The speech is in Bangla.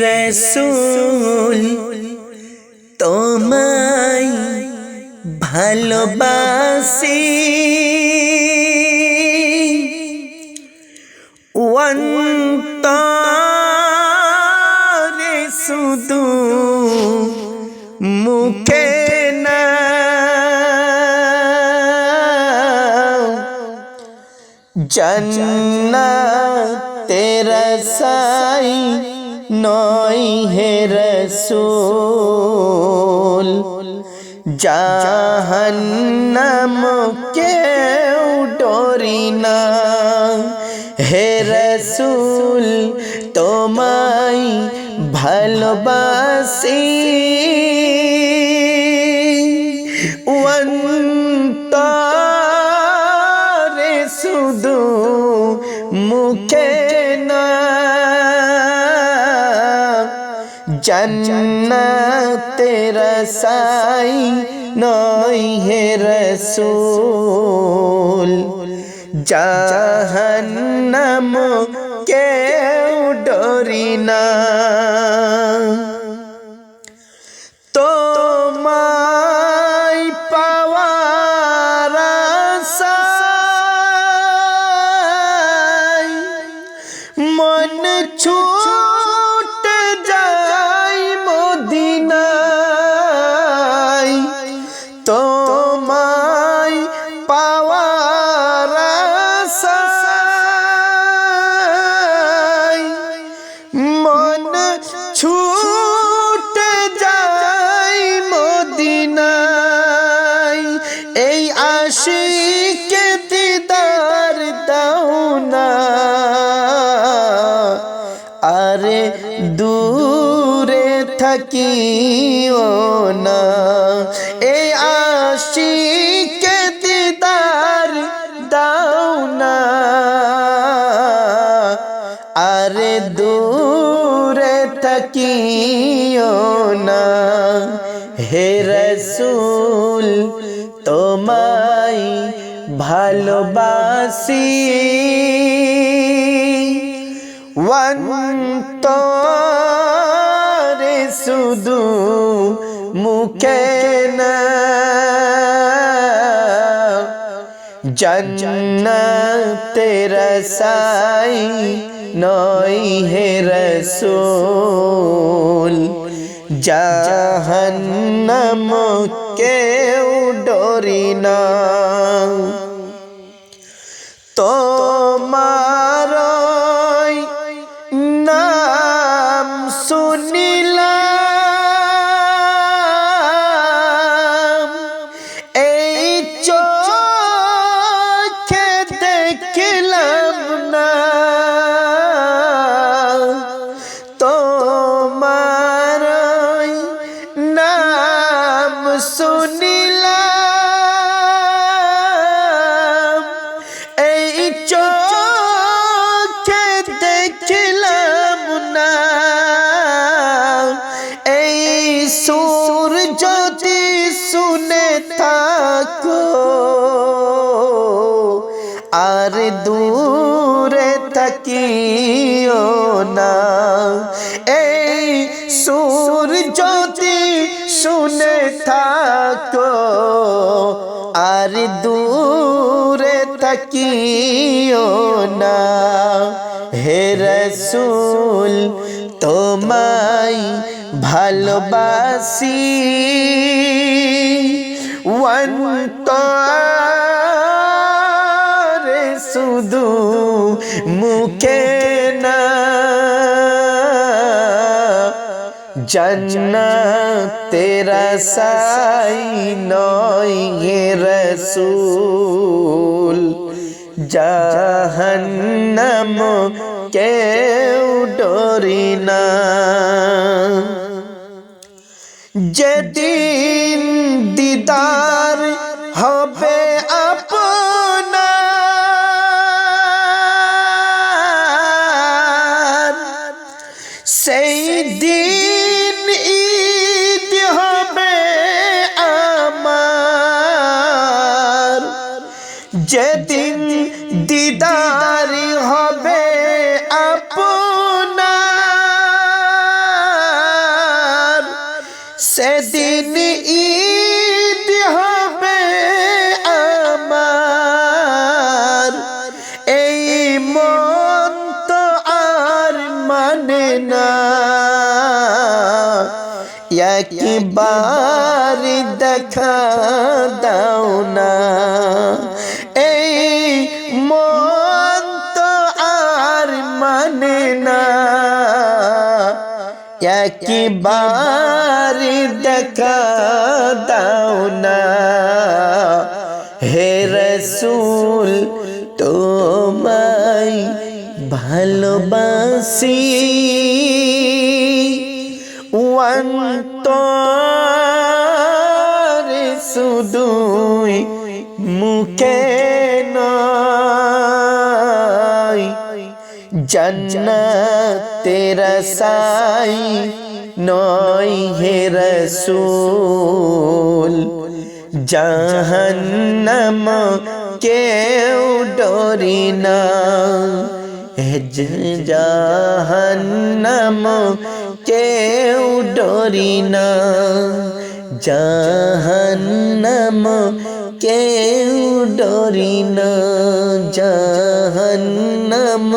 রসুল তোমায় ভালোবাসি। অন্তরে শুধু মুখে না তেরা সাই নয় হে রসুল জাহান্নাম কেউ ডরি না। হে রসুল তোমায় ভালোবাসি। অন্তরে জন্নতের রসাই নয় হে রসুল। জাহান্নাম কেউ ডরি না। দূরে থাকিও না। এই আশিকে দিদার দাও না। আরে দূরে থাকিও না। হে রসুল, তোমায় ভালোবাসি। অন্তরে শুধু মুখে না। জন্নতের সাই নয় হে রসুল। জাহান্নাম কেউ ডরি না। দেখলাম না। এই সুর যদি শুনে থাকো, আর দূরে থাকিও না। এই সুর যদি শুনে থাকো, আর দূরে থাকিও না। হে রসুল তোমায় ভালোবাসি। অন্তরে শুধু মুখে না তেরা সাই নয় হে রসুল জাহান্নাম কেউ ডরি না যেদিন দিদার হবে আপনার, সেই দিন ঈদ হবে আমার। যেদিন দিদার হবে একবার দেখা দাও না। এই মন তো আর মানে না। একবার দেখা দাও না। হে রসুল, তোমায় ভালোবাসি। অন্তরে শুধুই মুখে নয় জন্নতের সাই নয় হে রসুল। জাহান্নাম কেউ ডরি না। জাহান্নাম কেউ ডরি না জাহান্নাম কেউ ডরি না জাহান্নাম